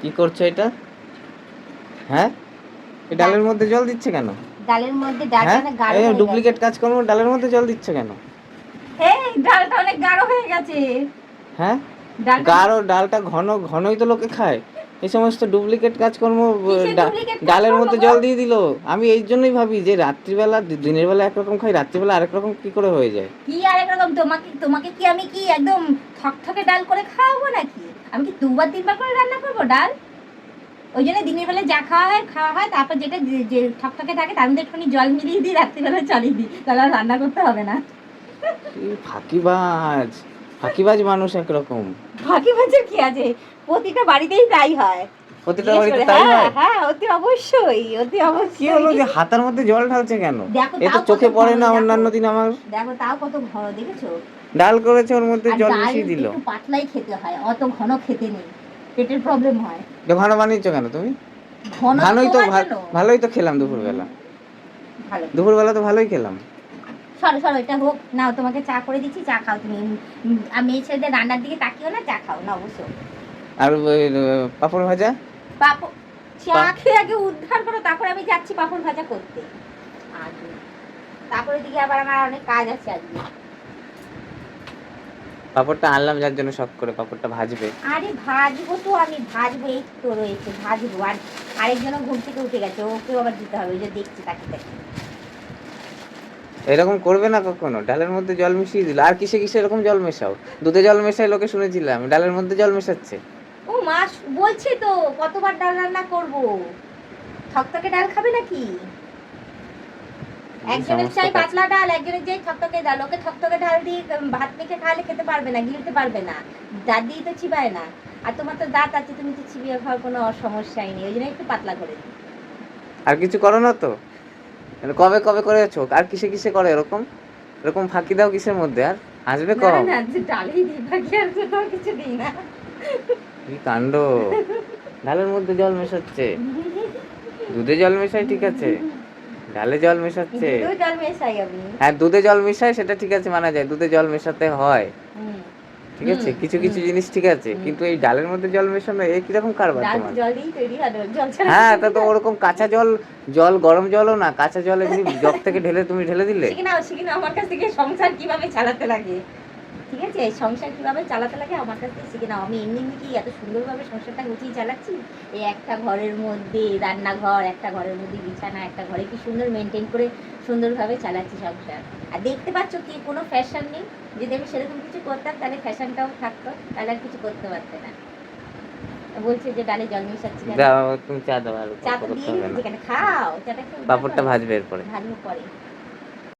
কি করছ এটা? হ্যাঁ? এই ডালের মধ্যে জল দিচ্ছে কেন? ডালের মধ্যে ডালটা হ্যাঁ? না গাঢ় হয়ে ডুপ্লিকেট কাজকর্ম ডালের মধ্যে জল দিচ্ছে কেন। এই ডালটা অনেক গাঢ় হয়ে গেছে। হ্যাঁ? গাঢ় ডালটা ঘন ঘনই তো লোকে খায়। এই সমস্ত ডুপ্লিকেট কাজকর্ম ডালের মধ্যে জল দিয়ে দিল। আমি এই জন্যই ভাবি যে রাত্রিবেলা দিনের বেলা একরকম খাই রাত্রিবেলা আরেক রকম কি করে হয়ে যায়? কি আরেক রকম? তোমাকে তোমাকে কি আমি কি একদম থকথকে ডাল করে খাওয়াবো নাকি? আমি কি দুবার তিনবার করে রান্না করব ডাল? ওই জন্য দিনের বেলা যা খাওয়া হয় খাওয়া হয় তারপর যেটা যে- থকথকে থাকে তার মধ্যে একটুখানি জল মিলিয়ে দিই রাত্রিবেলা চালিয়ে দিই। তাহলে আর রান্না করতে হবে না। ফাঁকিবাজ। ফাঁকিবাজ মানুষ একরকম। ফাঁকি মাছের কি আছে? প্রতিটা বাড়িতেই তাই হয়। প্রতিটা বাড়িতে তাই হ্যাঁ হয়? অতি অবশ্যই অতি কি হলো যে হাতার মধ্যে জল ঢালছে কেন? এ তো চোখে পড়ে না অন্যান্য দিন আমার। দেখো তাও কত ঘন দেখেছ? ডাল করেছে ওর মধ্যে জল মিশিয়ে দিল। একটু পাতলাই খেতে হয় অত ঘন খেতে নেই পেটের প্রবলেম হয়। তো ঘন বানিয়েছো কেন তুমি? ঘন ভালোই তো। ভালোই তো খেলাম দুপুরবেলা। দুপুরবেলা তো ভালোই খেলাম। সরো সরো এটা হোক। নাও তোমাকে চা করে দিচ্ছি চা খাও তুমি। মেয়ে ছেলেদের রান্নার দিকে তাকিও না চা খাও না অবশ্য। আর পাপড় ভাজা? পাপড় চা খেয়ে আগে উদ্ধার করো তারপরে আমি যাচ্ছি পাপড় ভাজা করতে। আর তারপরে দিকে আবার আমার অনেক কাজ আছে আজকে। পাপড়টা আনলাম যার জন্য শখ করে পাপড়টা ভাজবে। আরে ভাজবো তো আমি ভাজবো এই তো রয়েছে ভাজবো। আর আরেকজন ঘুম থেকে উঠে গেছে ওকেও আবার দিতে হবে ওই যে দেখছি তাকে দেখি এরকম করবে না কখনো? ডালের মধ্যে জল মিশিয়ে দিল। আর কিসে কিসে এরকম জল মেশাও? দুধে জল মেশাই লোকে শুনেছিলাম ডালের মধ্যে জল মেশাচ্ছে। ও মা বলছে তো কতবার ডাল রান্না করব? থকথকে ডাল খাবে নাকি? একজনের চাই পাতলা ডাল একজনের চাই থকথকে ডাল। ওকে থকথকে ডাল দিয়ে ভাত মেখে খাওয়ালে খেতে পারবে না গিলতে পারবে না। দাঁত দিয়ে তো চিবায় না। আর তোমার তো দাঁত আছে তুমি তো চিবিয়ে খাওয়ার কোনো সমস্যাই নেই ওই জন্য একটু পাতলা করে আর কিছু করো না তো? মানে কবে কবে করেছ আর কিসে কিসে করে এরকম? এরকম ফাঁকি দাও কিসের মধ্যে? আর আসবে না কম না যে ডালেই দিই বাকি আর তো কিছু দিই না। কি কাণ্ড? ডালের মধ্যে জল মেশাচ্ছে। দুধে জল মেশাই ঠিক আছে। ডালে জল মেশাচ্ছে। দুধেও জল মেশাই আমি। হ্যাঁ দুধে জল মেশাই সেটা ঠিক আছে মানা যায়। দুধে জল মেশাতে হয়। ঠিক আছে? কিছু কিছু জিনিস ঠিক আছে কিন্তু এই ডালের মধ্যে জল মেশানো এ কীরকম কারবার তোমার? জল হয় হ্যাঁ তা তো ওরকম কাঁচা জল জল গরম জলও না কাঁচা জল এমনি জগ থেকে ঢেলে তুমি ঢেলে দিলে? আমার কাছ থেকে সংসার কীভাবে চালাতে লাগে? ঠিক আছে? সংসার কীভাবে চালাতে লাগে আমার কাছ থেকে শিখে নাও। আমি এমনি এমনি কি এত সুন্দরভাবে সংসারটা গুছিয়ে চালাচ্ছি? এই একটা ঘরের মধ্যে রান্নাঘর একটা ঘরের মধ্যে বিছানা একটা ঘরে কি সুন্দর মেনটেন করে সুন্দরভাবে চালাচ্ছি সংসার? আর দেখতে পাচ্ছ কি? কোনো ফ্যাশন নেই। যদি আমি সেরকম কিছু করতাম তাহলে ফ্যাশনটাও থাকতো তাহলে আর কিছু করতে পারতে না। বলছে যে ডালে জল মিশাচ্ছি কেন? দাও তুমি চা দাও আর চা তো খাও চাটা খেয়ে ভাজবে এরপরে। ভাজবো পরে।